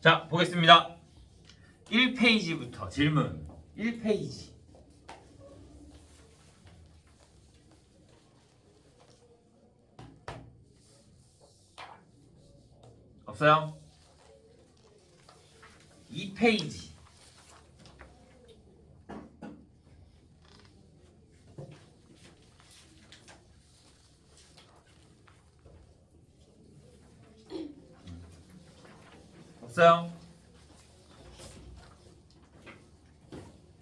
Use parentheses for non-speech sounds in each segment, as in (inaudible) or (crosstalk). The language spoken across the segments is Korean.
자, 보겠습니다. 1페이지부터 질문. 1페이지. 없어요? 2페이지. 없어요?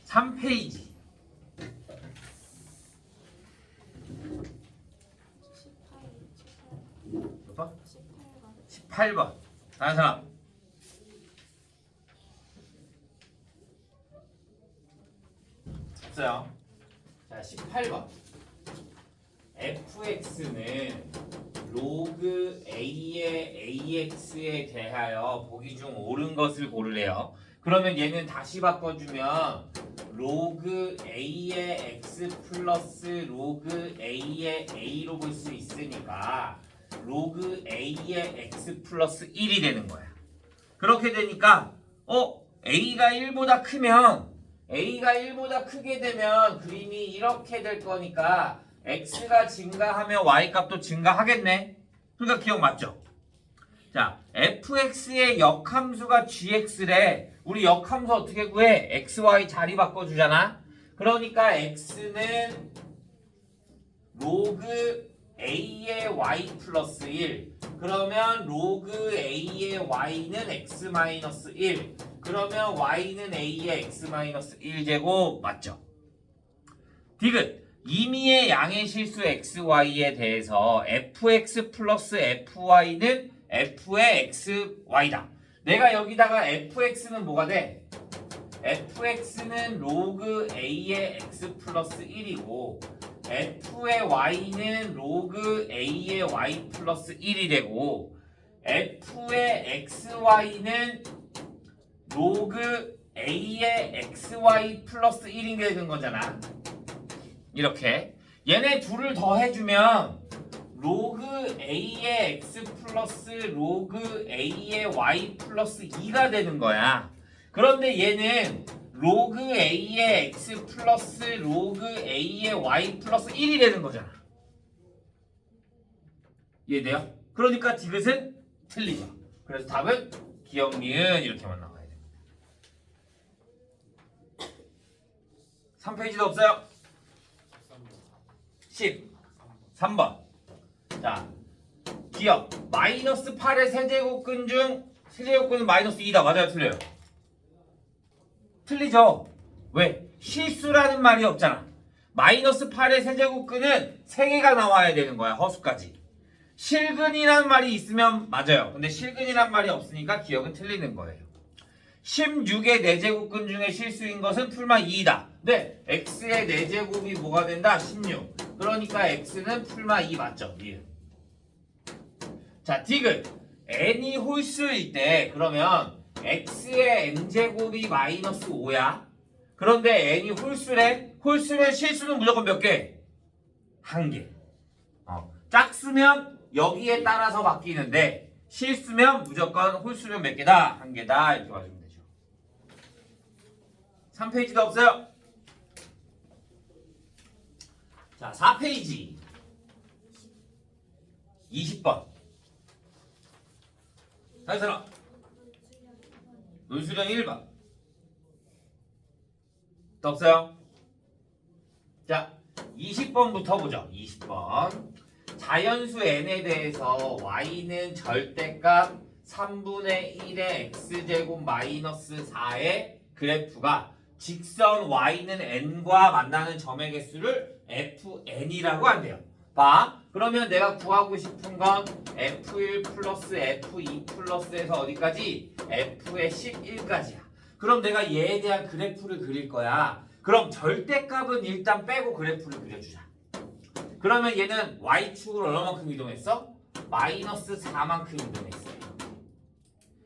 3페이지. 18, 몇 번? 18번. 18번. 다른 사람. 없어요. 자, 18번. fx는 로그 a의 ax에 대하여 보기 중 옳은 것을 고르래요. 그러면 얘는 다시 바꿔주면 로그 a의 x 플러스 로그 a의 a로 볼 수 있으니까 로그 a의 x 플러스 1이 되는 거야. 그렇게 되니까 어 a가 1보다 크면 a가 1보다 크게 되면 그림이 이렇게 될 거니까 x가 증가하면 y 값도 증가하겠네. 그러니까 기억 맞죠? 자, fx의 역함수가 gx래. 우리 역함수 어떻게 구해? xy 자리 바꿔주잖아. 그러니까 x는 로그 a의 y 플러스 1. 그러면 로그 a의 y는 x 마이너스 1. 그러면 y는 a의 x 마이너스 1 제곱 맞죠? 디귿. 임의의 양의 실수 xy에 대해서 fx 플러스 fy는 f의 xy다. 내가 여기다가 fx는 뭐가 돼? fx는 로그 a의 x 플러스 1이고 f의 y는 로그 a의 y 플러스 1이 되고 f의 xy는 로그 a의 xy 플러스 1이 되는 거잖아. 이렇게 얘네 둘을 더해주면 로그 a의 x 플러스 로그 a의 y 플러스 2가 되는 거야. 그런데 얘는 로그 a의 x 플러스 로그 a의 y 플러스 1이 되는 거잖아. 이해돼요? 그러니까 디귿은 틀리죠. 그래서 답은 기억 니은 이렇게만 나와야 됩니다. 3페이지도 없어요. 13번. 자, 기억. 마이너스 8의 세제곱근 중 세제곱근은 마이너스 2다. 맞아요? 틀려요? 틀리죠? 왜? 실수라는 말이 없잖아. 마이너스 8의 세제곱근은 3개가 나와야 되는 거야. 허수까지. 실근이라는 말이 있으면 맞아요. 근데 실근이란 말이 없으니까 기억은 틀리는 거예요. 16의 4제곱근 중에 실수인 것은 풀만 2이다. 네, x의 4제곱이 뭐가 된다? 16. 그러니까 x는 풀만 2 맞죠? 1. 자, 디귿. n이 홀수일 때 그러면 x의 n제곱이 마이너스 5야. 그런데 n이 홀수래. 홀수면 실수는 무조건 몇 개? 한 개. 어. 짝수면 여기에 따라서 바뀌는데 실수면 무조건 홀수는 몇 개다? 한 개다. 이렇게 봐주면 되죠. 3페이지도 없어요. 자, 4페이지. 20번. 다른 사람. 논수령 1번. 또 없어요? 자, 20번부터 보죠. 20번. 자연수 n에 대해서 y는 절대값 3분의 1의 x제곱 마이너스 4의 그래프가 직선 y는 n과 만나는 점의 개수를 fn이라고 한대요. 봐. 그러면 내가 구하고 싶은 건 f1 플러스 f2 플러스에서 어디까지? f의 11까지야. 그럼 내가 얘에 대한 그래프를 그릴 거야. 그럼 절대값은 일단 빼고 그래프를 그려주자. 그러면 얘는 y축으로 얼마만큼 이동했어? 마이너스 4만큼 이동했어.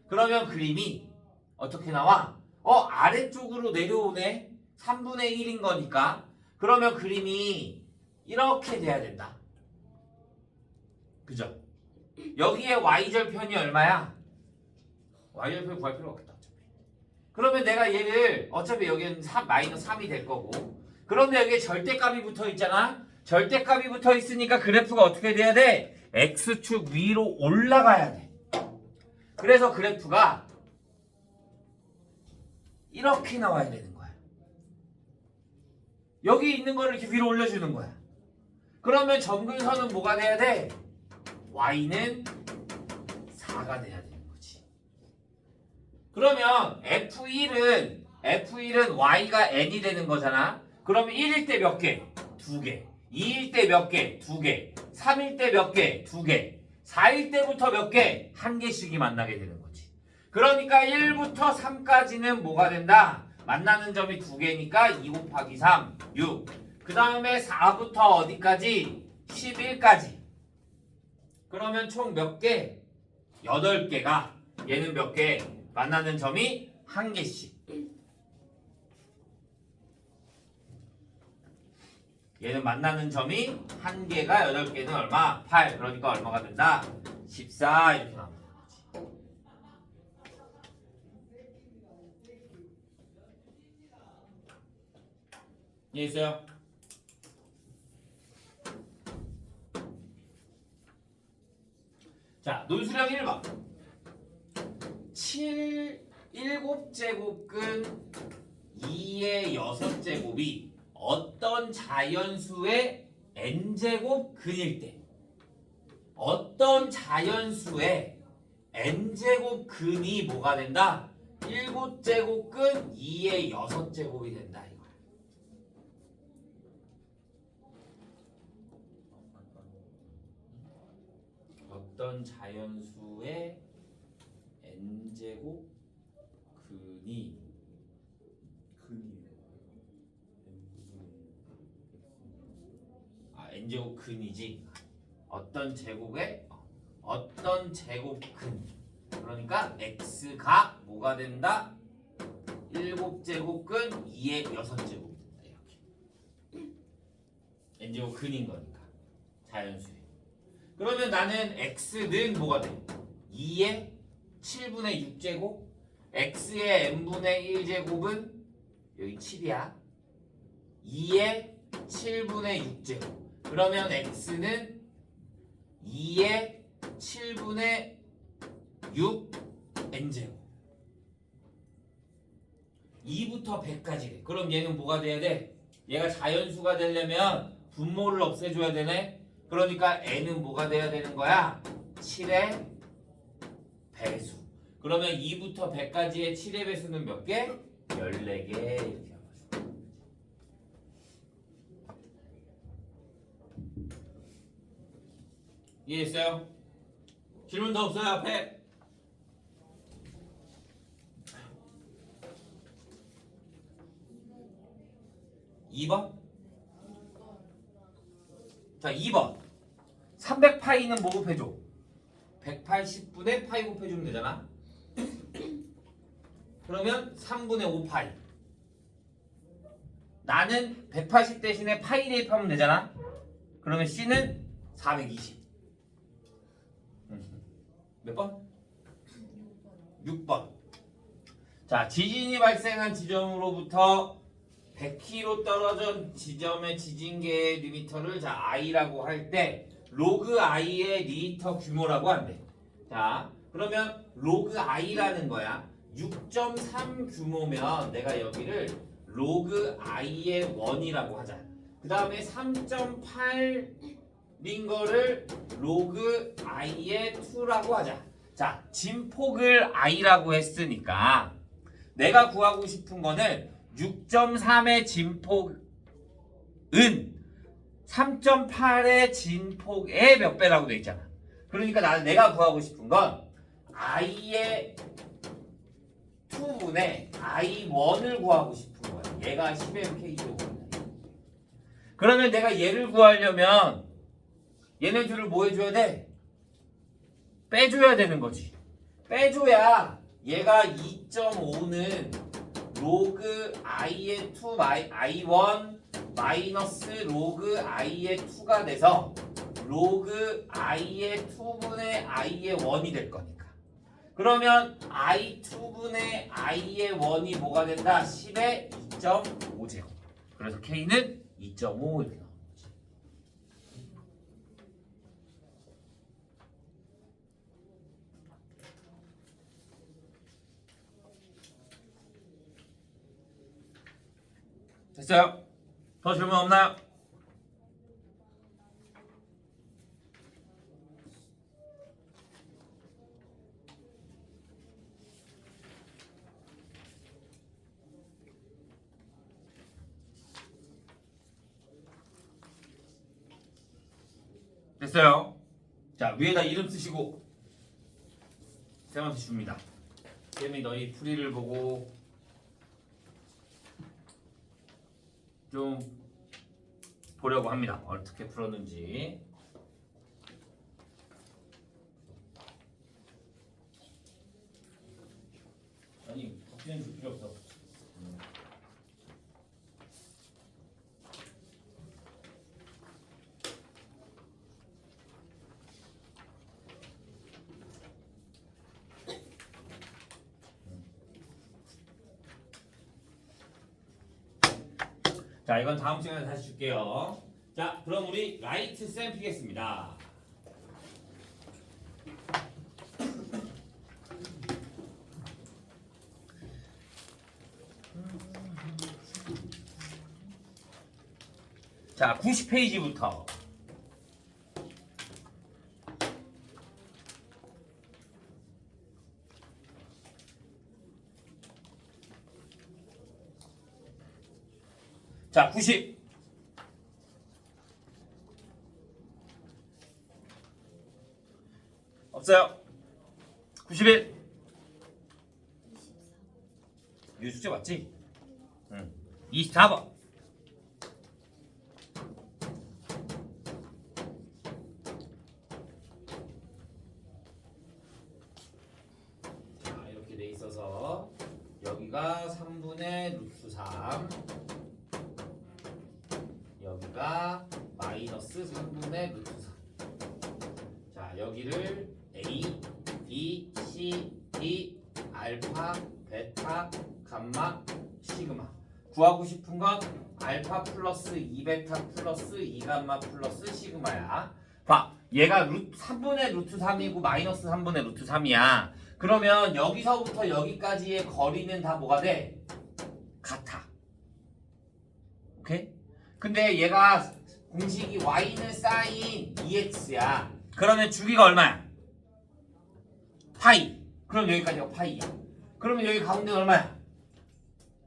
그러면 그림이 어떻게 나와? 어 아래쪽으로 내려오네. 3분의 1인 거니까. 그러면 그림이 이렇게 돼야 된다. 그죠? 여기에 y절편이 얼마야? y좌표를 구할 필요가 없겠다 어차피. 그러면 내가 얘를 어차피 여기는 3, 마이너스 3이 될 거고 그런데 여기에 절대값이 붙어 있잖아 절대값이 붙어 있으니까 그래프가 어떻게 돼야 돼? x축 위로 올라가야 돼 그래서 그래프가 이렇게 나와야 되는 여기 있는 거를 이렇게 위로 올려주는 거야 그러면 점근선은 뭐가 돼야 돼? y는 4가 돼야 되는 거지. 그러면 F1은 F1은 y가 n이 되는 거잖아. 그러면 1일 때 몇 개? 두 개. 2일 때 몇 개? 두 개. 3일 때 몇 개? 두 개. 4일 때부터 몇 개? 한 개씩이 만나게 되는 거지. 그러니까 1부터 3까지는 뭐가 된다? 만나는 점이 두 개니까 2 곱하기 3, 6. 그 다음에 4부터 어디까지? 11까지. 그러면 총 몇 개? 8개가 얘는 몇 개? 만나는 점이 한 개씩. 얘는 만나는 점이 한 개가 8개는 얼마? 8. 그러니까 얼마가 된다? 14 이렇게 나옵니다. 이해했어요? 자, 논수령 1번. 7, 7제곱근 2의 6제곱이 어떤 자연수의 n제곱 근일 때 어떤 자연수의 n제곱 근이 뭐가 된다? 7제곱근 2의 6제곱이 된다 이거야. 어떤 자연수의 n제곱 근이 아 n제곱 근이지? 어떤 제곱의 어떤 제곱 근? 그러니까 x가 뭐가 된다? 7제곱근 2의 6제곱 이렇게. N제곱 근인 거니까 자연수의 그러면 나는 x는 뭐가 돼? 2의 7분의 6제곱 x의 n분의 1제곱은 여기 7이야. 2의 7분의 6제곱. 그러면 x는 2의 7분의 6 n제곱. 2부터 100까지 돼. 그럼 얘는 뭐가 돼야 돼? 얘가 자연수가 되려면 분모를 없애줘야 되네 그러니까 n은 뭐가 돼야 되는 거야? 7의 배수. 그러면 2부터 100까지의 7의 배수는 몇 개? 14개 이렇게. 이해했어요? 질문 더 없어요 앞에? 이번 자, 2번. 300파이는 뭐 곱해줘? 180분의 파이 곱해주면 되잖아. 그러면 3분의 5파이. 나는 180 대신에 파이 대입하면 되잖아. 그러면 C는 420. 몇 번? 6번. 자, 지진이 발생한 지점으로부터 100km 떨어진 지점의 지진계의 리미터를 자 i라고 할 때 로그 i의 리터 규모라고 한대. 자 그러면 로그 i라는 거야. 6.3 규모면 내가 여기를 로그 i의 원이라고 하자. 그 다음에 3.8인 거를 로그 i의 2라고 하자. 자 진폭을 i라고 했으니까 내가 구하고 싶은 거는 6.3의 진폭은 3.8의 진폭의 몇 배라고 돼 있잖아. 그러니까 나는 내가 구하고 싶은 건 i의 2분의 i1을 구하고 싶은 거야. 얘가 10m k제곱이다. 그러면 내가 얘를 구하려면 얘네들을 뭐 해줘야 돼? 빼줘야 되는 거지. 빼줘야 얘가 2.5는 로그 i의 2 마이 i1 마이너스 로그 i의 2가 돼서 로그 i의 2분의 i의 1이 될 거니까. 그러면 i2분의 i의 원이 뭐가 된다? 10의 2.5제곱. 그래서 k는 2.5 이렇게 나오는 거지. 됐어요? 더 질문 없나요? 됐어요. 자 위에다 이름 쓰시고 쌤한테 줍니다. 쌤이 너희 풀이를 보고 좀 보려고 합니다. 어떻게 풀었는지. 아니 박진이 줄 필요 없어. 자, 이건 다음 시간에 다시 줄게요. 자, 그럼 우리 라이트 쌤 피겠습니다. 자, 90페이지부터. 자, 90. 없어요. 91. 이 숙제 맞지? 응. 24번. 자, 이렇게 돼 있어서 여기가 3분의 루트 3. 여기가 마이너스 3분의 루트 3. 자, 여기를 A, B, C, D, 알파, 베타, 감마, 시그마. 구하고 싶은 건 알파 플러스 2베타 플러스 2감마 플러스 시그마야. 봐, 얘가 루트 3분의 루트 3이고 마이너스 3분의 루트 3이야. 그러면 여기서부터 여기까지의 거리는 다 뭐가 돼? 같아. 오케이? 근데 얘가 공식이 y는 사인 2x야. 그러면 주기가 얼마야? 파이. 그럼 여기까지가 파이야. 그러면 여기 가운데 얼마야?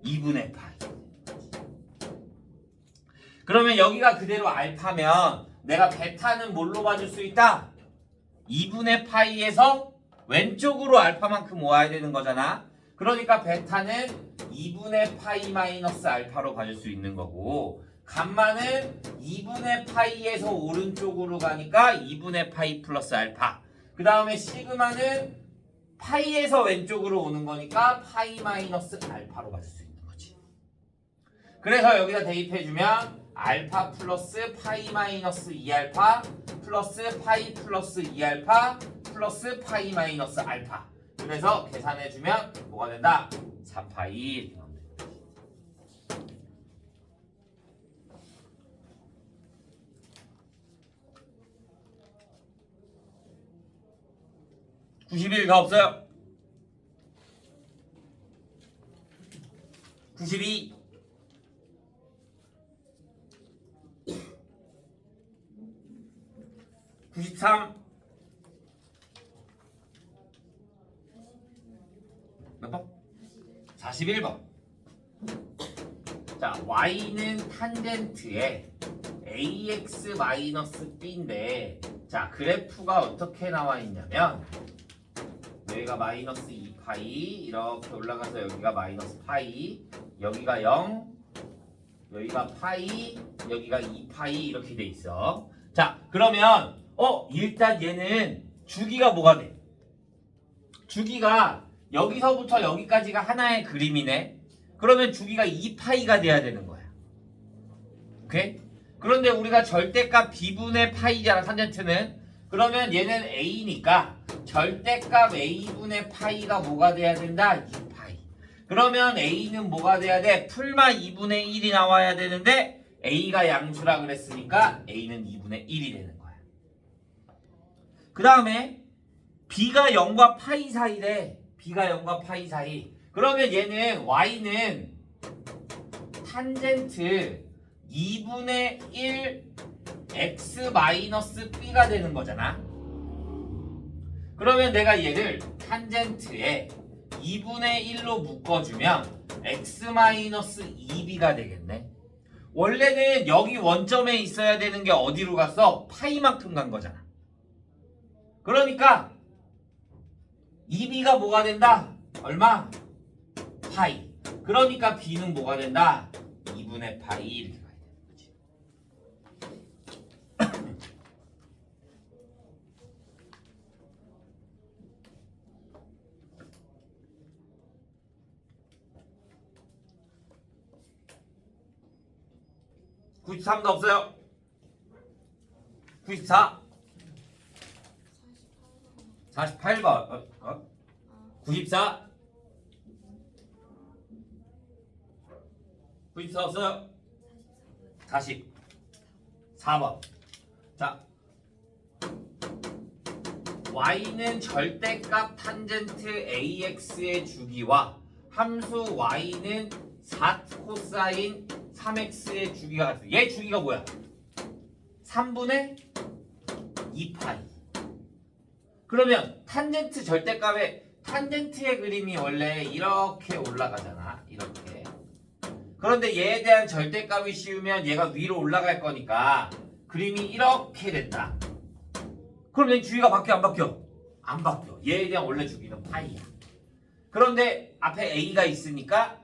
2분의 파이. 그러면 여기가 그대로 알파면 내가 베타는 뭘로 봐줄 수 있다? 2분의 파이에서 왼쪽으로 알파만큼 모아야 되는 거잖아. 그러니까 베타는 2분의 파이 마이너스 알파로 봐줄 수 있는 거고 감마는 2분의 파이에서 오른쪽으로 가니까 2분의 파이 플러스 알파. 그 다음에 시그마는 파이에서 왼쪽으로 오는 거니까 파이 마이너스 알파로 봐줄 수 있는 거지. 그래서 여기다 대입해주면 알파 플러스 파이 마이너스 2알파 플러스 파이 플러스 2알파 플러스 파이 마이너스 알파. 그래서 계산해주면 뭐가 된다? 4파이 이렇게 나옵니다. 91더 없어요? 92 93 몇 번? 41번 자 y는 탄젠트에 ax-b인데 자 그래프가 어떻게 나와 있냐면 여기가 마이너스 2파이. 이렇게 올라가서 여기가 마이너스 파이. 여기가 0 여기가 파이. 여기가 2파이. 이렇게 돼 있어. 자 그러면 어 일단 얘는 주기가 뭐가 돼? 주기가 여기서부터 여기까지가 하나의 그림이네. 그러면 주기가 2파이가 돼야 되는 거야. 오케이? 그런데 우리가 절대값 b분의 파이잖아 탄젠트는. 그러면 얘는 a니까 절대값 a분의 파이가 뭐가 돼야 된다? 2파이. 그러면 a는 뭐가 돼야 돼? 풀만 2분의 1이 나와야 되는데 a가 양수라 그랬으니까 a는 2분의 1이 되는 거야. 그 다음에 b가 0과 파이 사이래. b가 0과 파이 사이. 그러면 얘는 y는 탄젠트 2분의 1 x 마이너스 b가 되는 거잖아. 그러면 내가 얘를 탄젠트에 2분의 1로 묶어주면 x 마이너스 2b가 되겠네. 원래는 여기 원점에 있어야 되는 게 어디로 갔어? 파이만큼 간 거잖아. 그러니까 2b가 뭐가 된다? 얼마? 파이. 그러니까 b는 뭐가 된다? 2분의 파이 이렇게 가야 되는 거지. (93도) 없어요? (94) 48번. 어, 어? 94 94 없어요? 44번. 자. y는 절대값 탄젠트 ax의 주기와 함수 y는 4 코사인 3x의 주기가 같은 얘 주기가 뭐야? 3분의 2파이. 그러면 탄젠트 절대값의 탄젠트의 그림이 원래 이렇게 올라가잖아 이렇게. 그런데 얘에 대한 절대값이 씌우면 얘가 위로 올라갈 거니까 그림이 이렇게 됐다. 그럼 얘 주기가 바뀌어 안 바뀌어? 안 바뀌어. 얘에 대한 원래 주기는 파이야. 그런데 앞에 a가 있으니까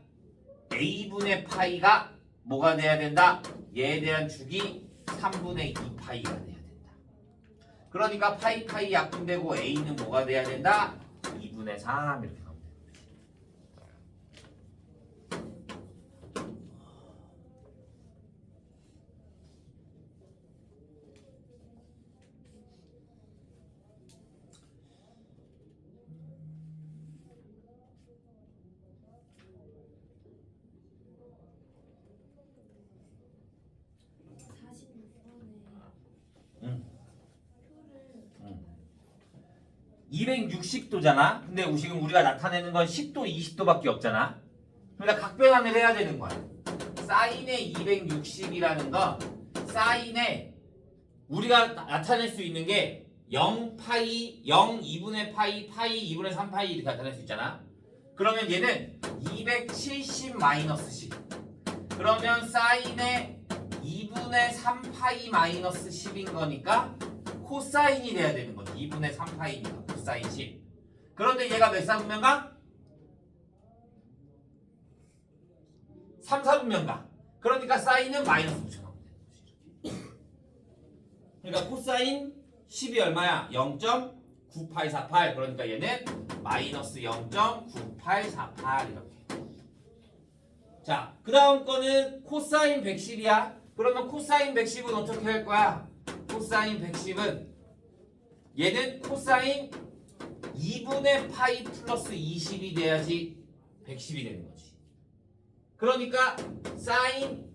a분의 파이가 뭐가 돼야 된다? 얘에 대한 주기 3분의 2파이가 돼야 된다. 그러니까 파이 파이 약분되고 a는 뭐가 돼야 된다? 2분의 3 이렇게 260도잖아. 근데 지금 우리가 나타내는 건 10도, 20도밖에 없잖아. 그러니까 각변환을 해야 되는 거야. 사인의 260이라는 건 사인의 우리가 나- 나타낼 수 있는 게 0 파이, 0 2분의 파이, 파이 2분의 3 파이 이렇게 나타낼 수 있잖아. 그러면 얘는 270 마이너스 10. 그러면 사인의 2분의 3 파이 마이너스 10인 거니까 코사인이 돼야 되는 거지. 2분의 3 파이니까 코사인 10. 그런데 얘가 몇 사분면가? 3, 4분면가. 그러니까 사인은 마이너스 붙여넣으면 되는 거지. 그러니까 코사인 10이 얼마야? 0.9848. 그러니까 얘는 마이너스 0.9848 이렇게. 자, 그 다음 거는 코사인 110이야. 그러면 코사인 110은 어떻게 할 거야? 코사인 110은 얘는 코사인 2분의 파이 플러스 20이 돼야지 110이 되는 거지. 그러니까 사인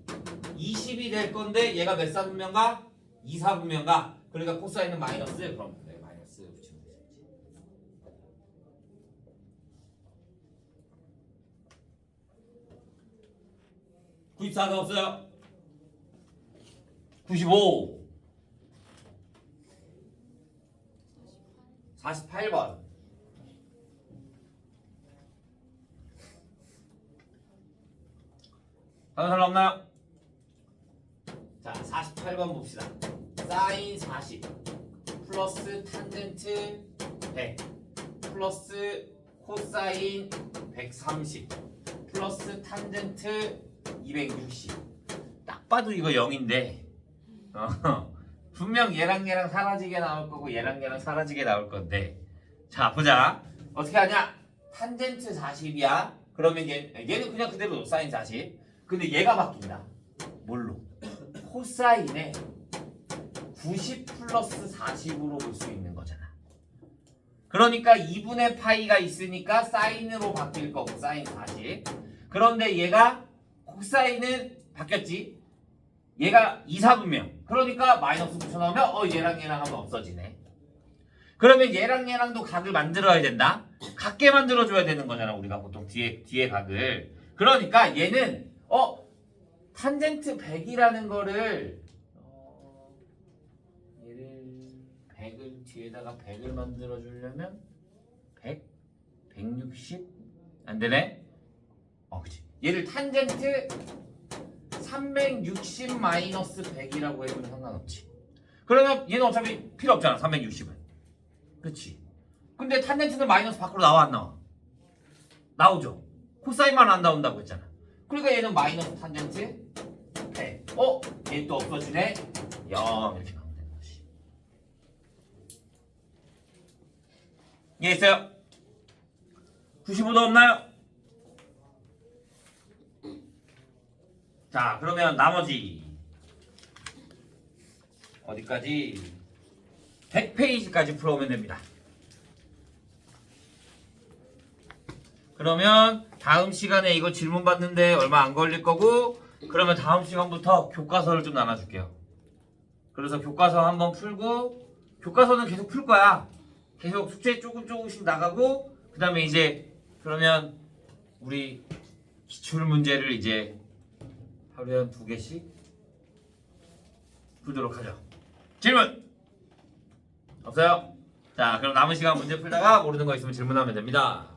20이 될 건데 얘가 몇 사분면가? 2 사분면가? 그러니까 코사인은 마이너스 그럼 네, 마이너스 붙이면 되지. 구입사가 없어요. 95 48번 다른 사람 없나요? 자 48번 봅시다. 사인 40 플러스 탄젠트 100 플러스 코사인 130 플러스 탄젠트 260딱 봐도 이거 0인데. 어, (laughs) 분명 얘랑 얘랑 사라지게 나올 거고 얘랑 얘랑 사라지게 나올 건데. 자 보자. 어떻게 하냐? 탄젠트 40이야. 그러면 얘, 얘는 그냥 그대로 사인 40 근데 얘가 바뀐다 뭘로 코사인에 90 플러스 40으로 볼 수 있는 거잖아 그러니까 2분의 파이가 있으니까 사인으로 바뀔 거고 사인 40. 그런데 얘가 코사인은 바뀌었지. 얘가 2, 4분명. 그러니까 마이너스 붙여넣으면 어 얘랑 얘랑 하면 없어지네. 그러면 얘랑 얘랑도 각을 만들어야 된다. 같게 만들어줘야 되는 거잖아. 우리가 보통 뒤에 뒤에 각을. 그러니까 얘는 어 탄젠트 100이라는 거를 어, 얘를 100을 뒤에다가 100을 만들어 주려면 100, 160 안 되네. 어, 그치. 얘를 탄젠트 360 마이너스 100이라고 해도 상관없지. 그러면 얘는 어차피 필요 없잖아. 360은. 그치. 근데 탄젠트는 마이너스 밖으로 나와 안 나와? 나오죠. 코사인만 안 나온다고 했잖아. 그러니까 얘는 마이너스 탄젠트 100. 어? 얘 또 없어지네. 0 이렇게 가면 되는 거지. 이해했어요? 95도 없나요? 자, 그러면 나머지 어디까지? 100페이지까지 풀어오면 됩니다. 그러면 다음 시간에 이거 질문 받는데 얼마 안 걸릴 거고 그러면 다음 시간부터 교과서를 좀 나눠줄게요. 그래서 교과서 한번 풀고 교과서는 계속 풀 거야. 계속 숙제 조금 조금씩 나가고 그 다음에 이제 그러면 우리 기출 문제를 이제 하루에 한 두 개씩 풀도록 하죠. 질문 없어요? 자 그럼 남은 시간 문제 풀다가 모르는 거 있으면 질문하면 됩니다.